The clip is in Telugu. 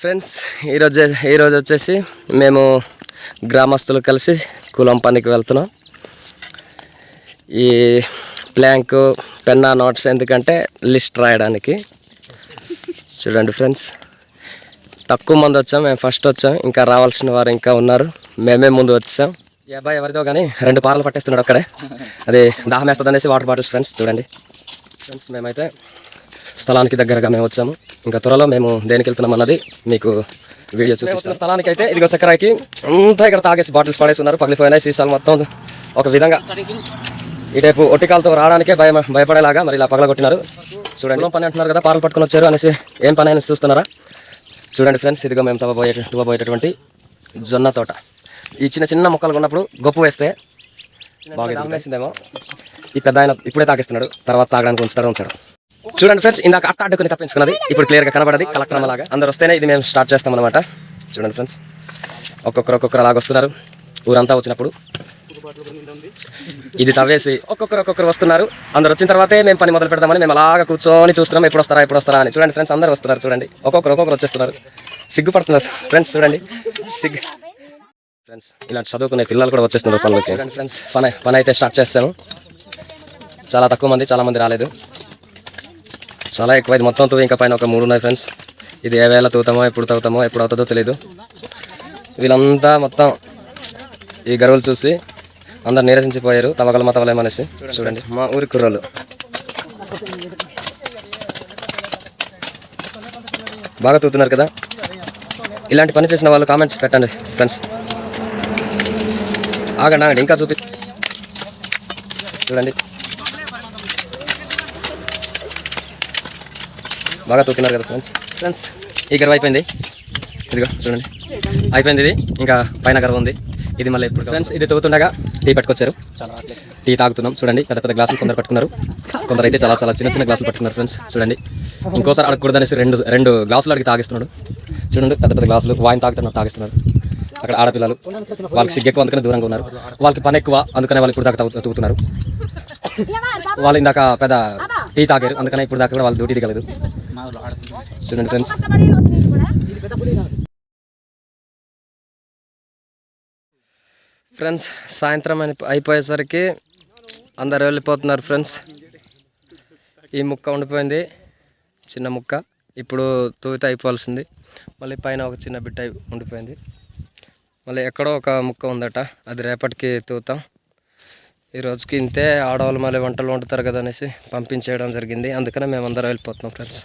ఫ్రెండ్స్ ఈరోజు ఈరోజు వచ్చేసి మేము గ్రామస్తులు కలిసి కులం పనికి వెళ్తున్నాం. ఈ ప్లాంక్ పెన్నా నోట్స్ ఎందుకంటే లిస్ట్ రాయడానికి. చూడండి ఫ్రెండ్స్ తక్కువ మంది వచ్చాం మేము ఫస్ట్ వచ్చాం ఇంకా రావాల్సిన వారు ఇంకా ఉన్నారు. మేమే ముందు వచ్చాం. ఈ అబ్బాయి ఎవరిదో కానీ రెండు పార్లు పట్టేస్తున్నాడు అక్కడే అది దాహం వేస్తుంది అనేసి వాటర్ బాటిల్స్ ఫ్రెండ్స్ చూడండి. ఫ్రెండ్స్ మేమైతే స్థలానికి దగ్గరగా మేము వచ్చాము. ఇంకా త్వరలో మేము దేనికి వెళ్తున్నాం అన్నది మీకు వీడియో చూపిస్తాం స్థలానికి అయితే ఇదిగో చక్కెరకి అంతా ఇక్కడ తాగేసి బాటిల్స్ పడేస్తున్నారు. పగిలిపోయినాయి. సీసాలు మొత్తం ఒక విధంగా ఈ టైపు ఒట్టికాలతో రావడానికే భయం భయపడేలాగా మరి ఇలా పగలగొట్టినారు. చూడండి. పని అంటున్నారు కదా పాలు పట్టుకొని వచ్చారు అనేసి ఏం పని అని చూస్తున్నారా? చూడండి ఫ్రెండ్స్ ఇదిగో మేము తవ్వబోయే తవ్వబోయేటటువంటి జొన్న తోట. ఈ చిన్న చిన్న మొక్కలు ఉన్నప్పుడు గొప్ప వేస్తే బాగా వేసిందేమో ఈ పెద్ద ఆయన ఇప్పుడే తాగిస్తున్నాడు. తర్వాత తాగడానికి ఉంచుతాడు ఉంచాడు. చూడండి ఫ్రెండ్స్ ఇందాక అట్ట అడ్డుకుని తప్పించుకున్నది. ఇప్పుడు క్లియర్గా కనబడది కలక్రమ లాగా అందరు వస్తేనే ఇది మేము స్టార్ట్ చేస్తాం అనమాట చూడండి ఫ్రెండ్స్ ఒక్కొక్కరు ఒక్కొక్కరు అలాగ వస్తున్నారు. ఊరంతా వచ్చినప్పుడు ఇది తవ్వేసి ఒక్కొక్కరు ఒక్కొక్కరు వస్తున్నారు. అందరు వచ్చిన తర్వాతే మేము పని మొదలు పెడతామని మేము అలాగ కూర్చొని చూస్తున్నాం. ఎప్పుడు వస్తారా ఎప్పుడు వస్తారా అని. చూడండి ఫ్రెండ్స్ అందరు వస్తున్నారు చూడండి. ఒక్కొక్కరు ఒక్కొక్కరు వచ్చేస్తున్నారు. సిగ్గుపడుతున్నారు. ఫ్రెండ్స్ చూడండి. సిగ్గు ఫ్రెండ్స్ ఇలాంటి చదువుకునే పిల్లలు కూడా వచ్చేస్తున్నారు పనులకి. ఫ్రెండ్స్ పని పని అయితే స్టార్ట్ చేస్తాను చాలా తక్కువ మంది చాలా మంది రాలేదు. చాలా ఎక్కువ ఇది మొత్తం తవ్వి ఇంకా పైన ఒక మూడు ఉన్నాయి ఫ్రెండ్స్ ఇది ఏ వేళ తవ్వుతామో ఎప్పుడు తవ్వుతామో ఎప్పుడు అవుతుందో తెలియదు వీళ్ళంతా మొత్తం ఈ గరువులు చూసి అందరు నీరసించిపోయారు. తవ్వగల మా తవ్వలేమనేసి చూడండి మా ఊరి కుర్రోళ్ళు బాగా తూతున్నారు కదా? ఇలాంటి పని చేసిన వాళ్ళు కామెంట్స్ పెట్టండి ఫ్రెండ్స్ ఆగండి ఆగండి ఇంకా చూపి చూడండి. బాగా తూతున్నారు కదా ఫ్రెండ్స్ ఫ్రెండ్స్ ఈ గర్వ అయిపోయింది. ఇదిగో చూడండి. అయిపోయింది ఇది. ఇంకా పైన గర్వ ఉంది. ఇది మళ్ళీ ఇప్పుడు ఫ్రెండ్స్ ఇది తవ్వుతుండగా టీ పట్టుకొచ్చారు. టీ తాగుతున్నాం. చూడండి పెద్ద పెద్ద గ్లాసులు కొందరు పట్టుకున్నారు. కొందరు అయితే చాలా చాలా చిన్న చిన్న గ్లాసులు పట్టుకున్నారు ఫ్రెండ్స్ చూడండి. ఇంకోసారి అడగకూడదు అనేసి రెండు రెండు గ్లాసులు అడిగి తాగిస్తున్నాడు. చూడండి పెద్ద పెద్ద గ్లాసులు. వాయిన్ తాగుతున్నారు తాగిస్తున్నారు అక్కడ ఆడపిల్లలు. వాళ్ళకి సిగ్గు ఎక్కువ అందుకనే దూరంగా ఉన్నారు. వాళ్ళకి పని ఎక్కువ అందుకనే వాళ్ళు ఇప్పుడు దాకా తాగు- తూగుతున్నారు వాళ్ళు ఇందాక పెద్ద టీ తాగారు అందుకనే ఇప్పుడు దాకా కూడా వాళ్ళు డ్యూటీ దిగలేదు. చూడండి ఫ్రెండ్స్. ఫ్రెండ్స్ సాయంత్రం అని అయిపోయేసరికి అందరు వెళ్ళిపోతున్నారు ఫ్రెండ్స్. ఈ ముక్క ఉండిపోయింది చిన్న ముక్క. ఇప్పుడు తూవితే అయిపోవాల్సింది. మళ్ళీ పైన ఒక చిన్న బిడ్డ అయి ఉండిపోయింది. మళ్ళీ ఎక్కడో ఒక ముక్క ఉందట అది రేపటికి తూతాం. ఈ రోజుకి ఇంతే ఆడవాళ్ళు మళ్ళీ వంటలు వండుతారు కదా అనేసి పంపించేయడం జరిగింది. అందుకనే మేము అందరం వెళ్ళిపోతున్నాం ఫ్రెండ్స్.